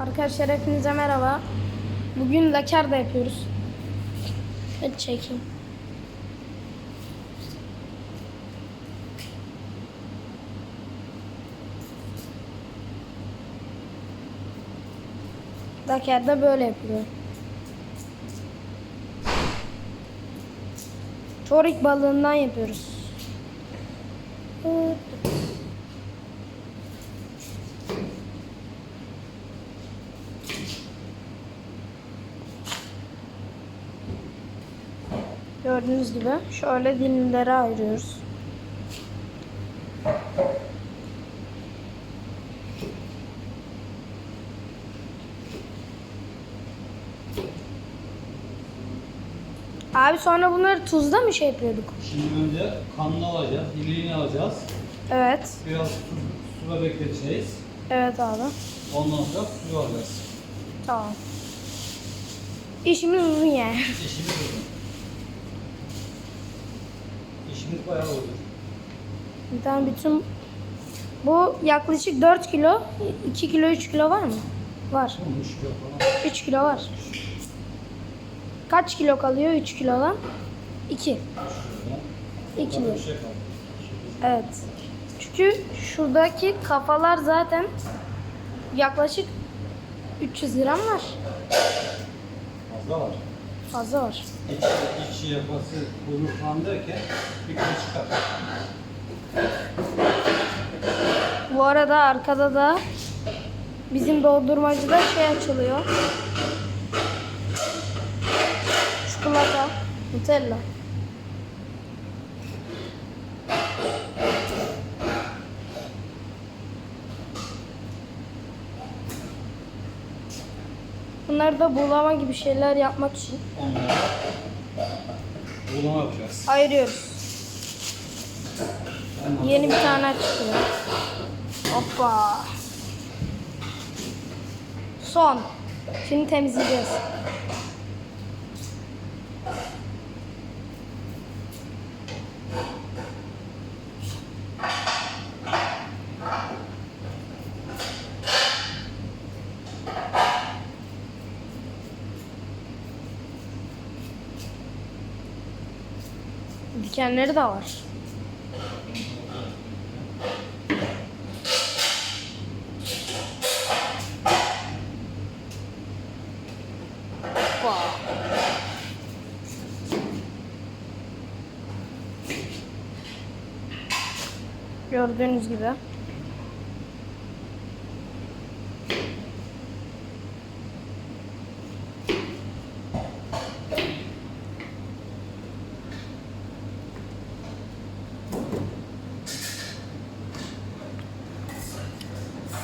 Arkadaşlar hepinize merhaba. Bugün laker da yapıyoruz. Hadi çekeyim. Laker de böyle yapılıyor. Çorik balığından yapıyoruz. Gördüğünüz gibi şöyle dilimlere ayırıyoruz. Abi sonra bunları tuzda mı şey yapıyorduk? Şimdi önce kanını alacağız, iliğini alacağız. Evet. Biraz su, suda bekleteceğiz. Evet abi. Ondan sonra suyu alacağız. Tamam. İşimiz uzun yani. İşimiz uzun. İşimiz bayağı uzun. Tamam bütün bu yaklaşık 4 kilo, 2 kilo, 3 kilo var mı? Var. Bunun iş yok falan. 3 kilo var. Kaç kilo kalıyor 3 kilodan? 2. 2 kilo. Evet. Çünkü şuradaki kafalar zaten yaklaşık 300 gram var. Fazla var. Fazla var. İç, iç derken bir kilo çıkar. Bu arada arkada da bizim doldurmacıda şey açılıyor. Çikolata, Nutella. Bunları da bulama gibi şeyler yapmak için Onları yapacağız. ayırıyoruz. Yeni bir tane çıkıyor. Hoppa. Son. Şimdi temizleyeceğiz. Dikenleri de var. Gördüğünüz gibi.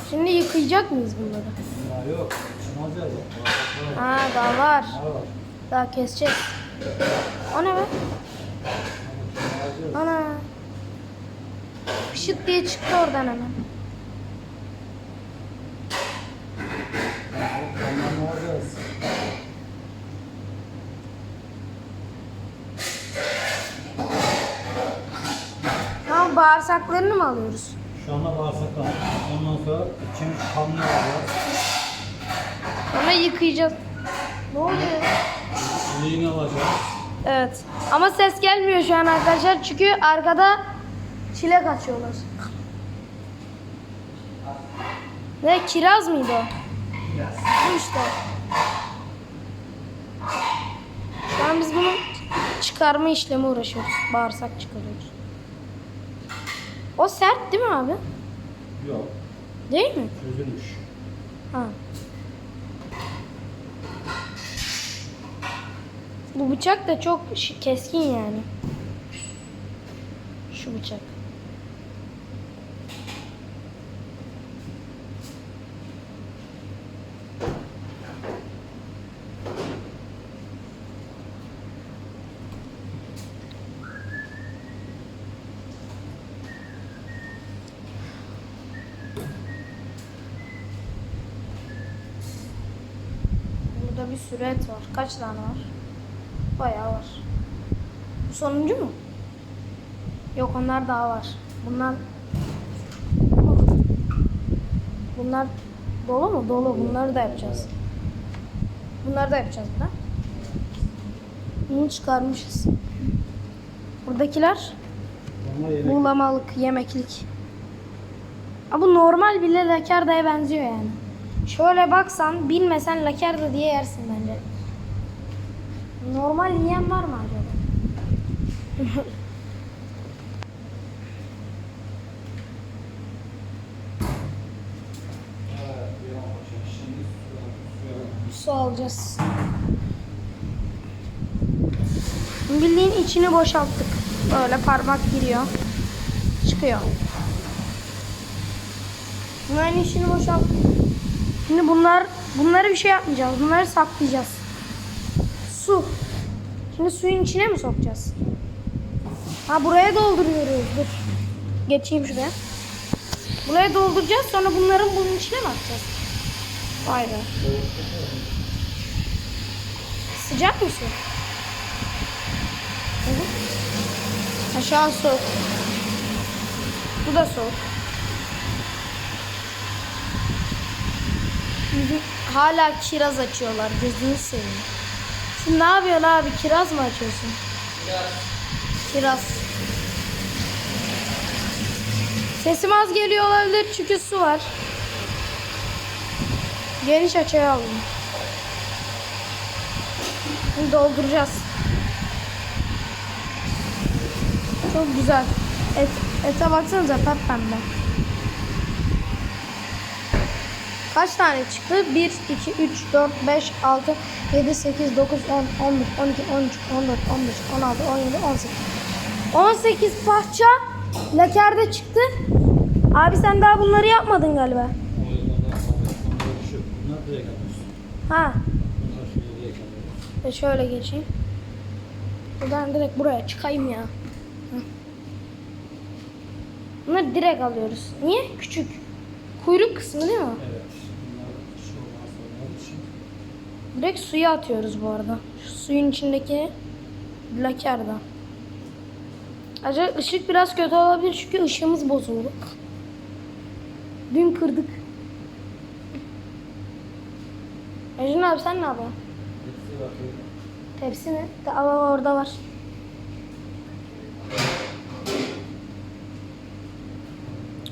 Şimdi yıkayacak mıyız bunları? Yok. Ya. Bak, Ha daha var. Daha keseceğiz. O ne be? Ana. Pışıt diye çıktı oradan hemen. Tamam bağırsaklarını mı alıyoruz? Şu anda bağırsaklar. Ondan sonra için kanını alacağız. Sonra yıkayacağız. Ne oluyor? İliğini alacağız. Evet. Ama ses gelmiyor şu an arkadaşlar çünkü arkada çilek açıyorlar. Ne kiraz mıydı o? Bu işte. Şu an biz bunun çıkarma işlemi uğraşıyoruz. Bağırsak çıkarıyoruz. O sert değil mi abi? Yok. Değil mi? Çözülmüş. Ha. Bu bıçak da çok keskin yani. Şu bıçak. Bir sürü et var. Kaç tane var? Bayağı var. Bu sonuncu mu? Yok onlar daha var. Bunlar Bunlar Dolu mu? Dolu. Bunları da yapacağız. Bunları da yapacağız da. Bunu çıkarmışız. Buradakiler buğlamalık, yemeklik. Ama bu normal bile lakardaya benziyor yani. Şöyle baksan bilmesen lakarda diye yersin bence. Normal yiyen var mı acaba? Su alacağız. Bildiğin içini boşalttık. Böyle parmak giriyor. Çıkıyor. Bunların içini boşalttık. Şimdi bunlar bunları bir şey yapmayacağız. Bunları saklayacağız. Su. Şimdi suyun içine mi sokacağız? Ha buraya dolduruyoruz. Dur. Geçeyim şuraya. Buraya dolduracağız. Sonra bunların bunun içine mi atacağız? Vay be. Sıcak mı su? Aşağı soğuk. Bu da soğuk. Hala kiraz açıyorlar. Gözünü seveyim. Şimdi ne yapıyorsun abi? Kiraz mı açıyorsun? Kiraz. Sesim az geliyor olabilir çünkü su var. Geniş açıya aldım. Şimdi dolduracağız. Çok güzel. Et, ete baksanıza pembe. Kaç tane çıktı? 1, 2, 3, 4, 5, 6, 7, 8, 9, 10, 11, 12, 13, 14, 15, 16, 17, 18. 18 parça lakerde çıktı. Abi sen daha bunları yapmadın galiba. Ha, Bunlar şöyle geçeyim. Buradan direkt buraya çıkayım ya. Bunları direkt alıyoruz. Niye? Küçük. Kuyruk kısmı değil mi? Evet. Bunlar şu olmaz olmaz için. Direkt suya atıyoruz bu arada. Şu suyun içindeki lakerda. Acaba ışık biraz kötü olabilir çünkü ışığımız bozuldu. Dün kırdık. Ejin abi sen ne yapıyorsun? Tepsi mi? Ama orada var.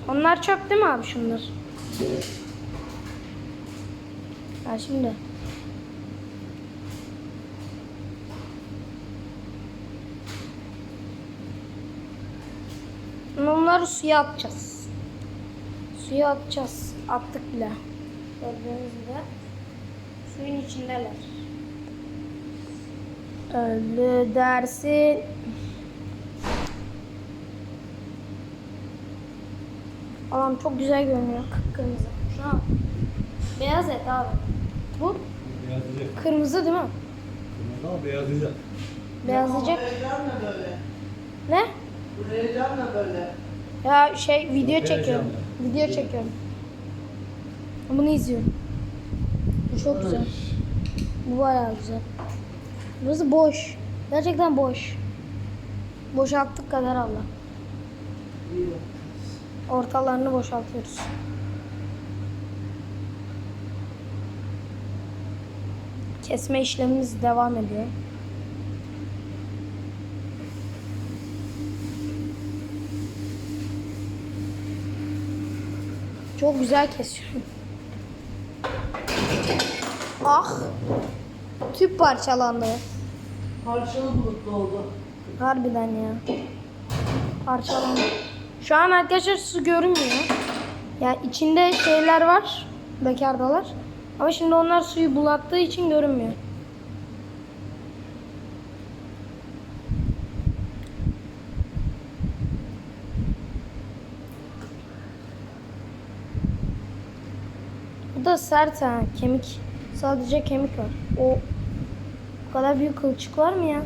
Onlar çöp değil mi abi şunlar? Ha şimdi. Onları suya atacağız. Suya atacağız. Attık bile. Gördüğünüz gibi. Suyun içindeler. Öyle dersin. Allah'ım çok güzel görünüyor. Kıpkırmızı. Şuna bak. Beyaz et abi. Bu Beyazlayacak. kırmızı değil mi? Kırmızı ama beyazlayacak. Beyazlayacak. Heyecan da böyle. Ne? Bu heyecan da böyle. Ya şey video çekiyorum. Video çekiyorum. Bunu izliyorum. Bu çok güzel. Bu bayağı güzel. Burası boş. Gerçekten boş. Boşalttık kadar Allah. Ortalarını boşaltıyoruz. Kesme işlemimiz devam ediyor. Çok güzel kesiyorum. Ah! Tüp parçalandı. Parçalı bulutlu oldu. Harbiden ya. Parçalandı. Şu an arkadaşlar su görünmüyor. Yani içinde şeyler var. Bekardalar. Ama şimdi onlar suyu bulattığı için görünmüyor. Bu da sert ha. Kemik. Sadece kemik var. O bu kadar büyük kılçık var mı ya?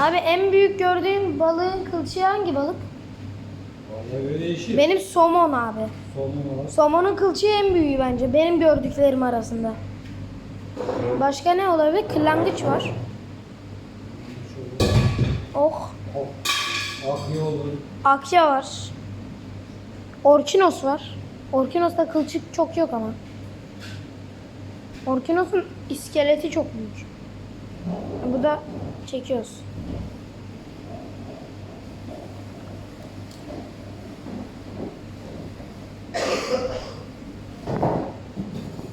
Abi en büyük gördüğün balığın kılçığı hangi balık? Vallahi böyle değişir. Benim somon abi. Solunum var. Somonun kılçığı en büyüğü bence. Benim gördüklerim arasında. Başka ne olabilir? Kırlangıç var. Oh. Hop. Akıyor olur. Akya var. Orkinos var. Orkinos'ta kılçık çok yok ama. Orkinos'un iskeleti çok büyük. Bu da çekiyoruz.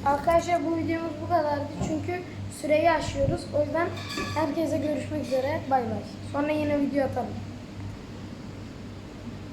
Arkadaşlar bu videomuz bu kadardı çünkü süreyi aşıyoruz. O yüzden herkese görüşmek üzere. Bay bay. Sonra yine video atarım.